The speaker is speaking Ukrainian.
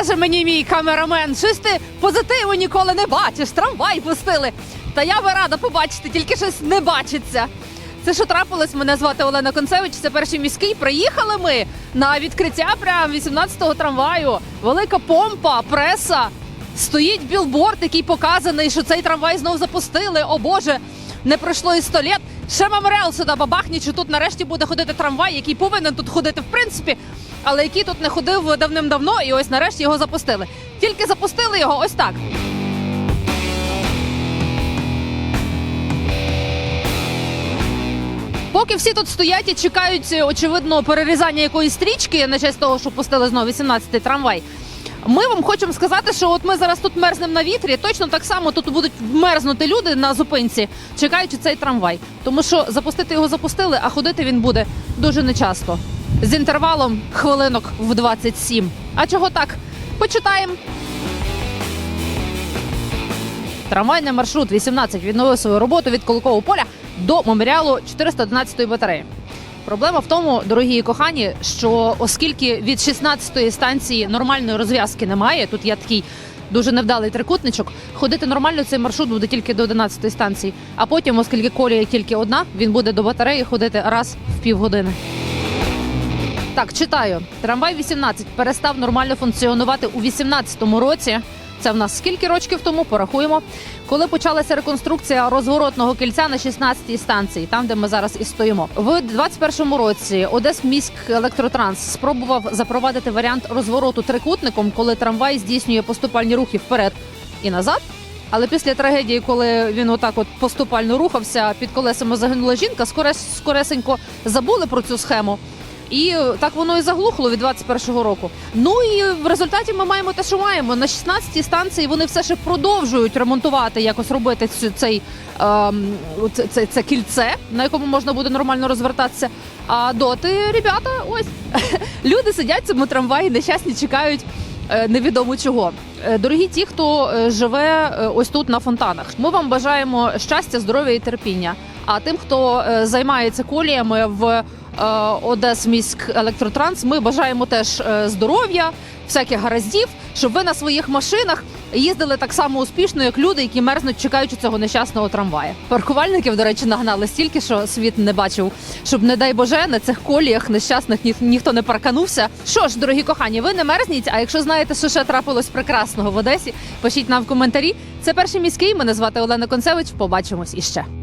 каже мені мій камерамен, щось ти позитиву ніколи не бачиш, трамвай пустили. Та я би рада побачити, тільки щось не бачиться. Це що трапилось? Мене звати Олена Концевич. Це перший міський. Приїхали ми на відкриття прям 18-го трамваю. Велика помпа, преса. Стоїть білборд, який показаний, що цей трамвай знов запустили. О Боже, не пройшло і 100 літ. Ще меморіал сюди бабахні, що тут нарешті буде ходити трамвай, який повинен тут ходити в принципі, але який тут не ходив давним-давно, і ось нарешті його запустили. Тільки запустили його ось так. Поки всі тут стоять і чекають, очевидно, перерізання якоїсь стрічки на честь того, що пустили знову 18-й трамвай. Ми вам хочемо сказати, що от ми зараз тут мерзнемо на вітрі. Точно так само тут будуть мерзнути люди на зупинці, чекаючи цей трамвай. Тому що запустити його запустили, а ходити він буде дуже нечасто. З інтервалом хвилинок в 27. А чого так? Почитаємо. Трамвайний маршрут 18 відновив свою роботу від Колокового поля до меморіалу 411-ї батареї. Проблема в тому, дорогі і кохані, що оскільки від 16-ї станції нормальної розв'язки немає, тут є такий дуже невдалий трикутничок, ходити нормально цей маршрут буде тільки до 11-ї станції. А потім, оскільки колія тільки одна, він буде до батареї ходити раз в півгодини. Так, читаю. Трамвай 18 перестав нормально функціонувати у 18-му році. Це в нас скільки років тому порахуємо, коли почалася реконструкція розворотного кільця на 16-й станції, там де ми зараз і стоїмо. В 21-му році Одесміськ електротранс спробував запровадити варіант розвороту трикутником, коли трамвай здійснює поступальні рухи вперед і назад. Але після трагедії, коли він отак от поступально рухався, під колесами загинула жінка, скорес, скоресенько забули про цю схему. І е, так воно і заглухло від 21-го року. Ну і в результаті ми маємо те, що маємо. На 16-й станції вони все ще продовжують ремонтувати, якось робити цю- цей ем, це, це, це кільце, на якому можна буде нормально розвертатися. А доти, ребята, ось люди сидять в цьому трамваї, нещасні чекають. е, Невідомо чого. Е, Дорогі ті, хто живе ось тут на фонтанах. Ми вам бажаємо щастя, здоров'я і терпіння. А тим, хто займається коліями в е, Одесміськ електротранс, ми бажаємо теж е, здоров'я, всяких гараздів, щоб ви на своїх машинах їздили так само успішно, як люди, які мерзнуть, чекаючи цього нещасного трамвая. Паркувальників, до речі, нагнали стільки, що світ не бачив, щоб, не дай Боже, на цих коліях нещасних ні, ніхто не парканувся. Що ж, дорогі кохані, ви не мерзніть. А якщо знаєте, що ще трапилось прекрасного в Одесі, пишіть нам в коментарі. Це перший міський. Мене звати Олена Концевич. Побачимось іще.